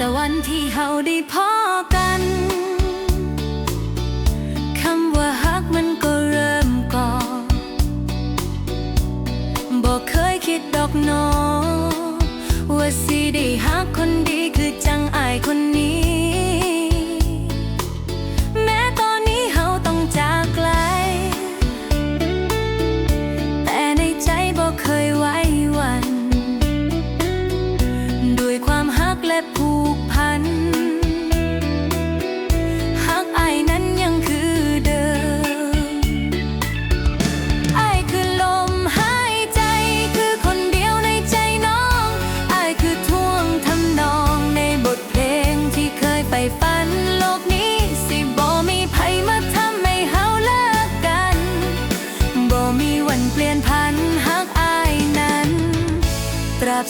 แต่วันที่เฮาได้พอกัน คำว่าฮักมันก็เริ่มก่อนบอกเคยคิดดอกนอว่าสิได้ฮักคนดีคือจังอายคนนี้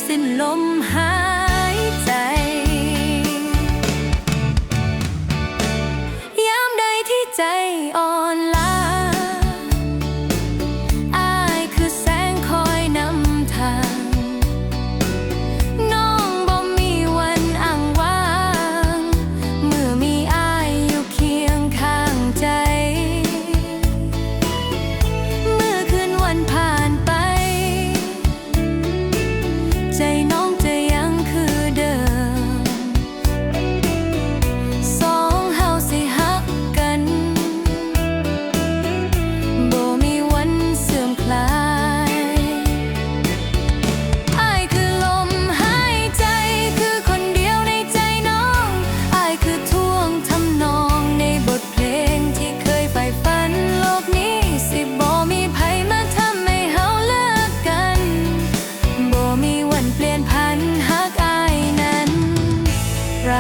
สิ้นลมหายใจ ยามใดที่ใจอ่อนล้า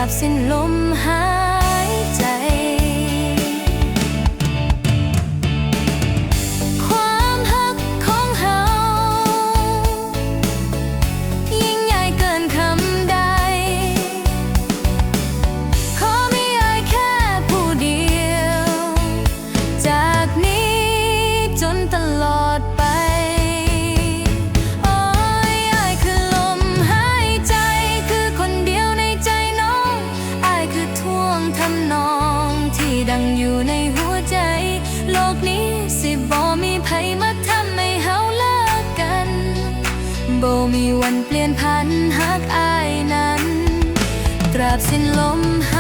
บสิ้นลมหาย มีวันเปลี่ยนผันหากอายนั้น ตราบสิ้นลมหาย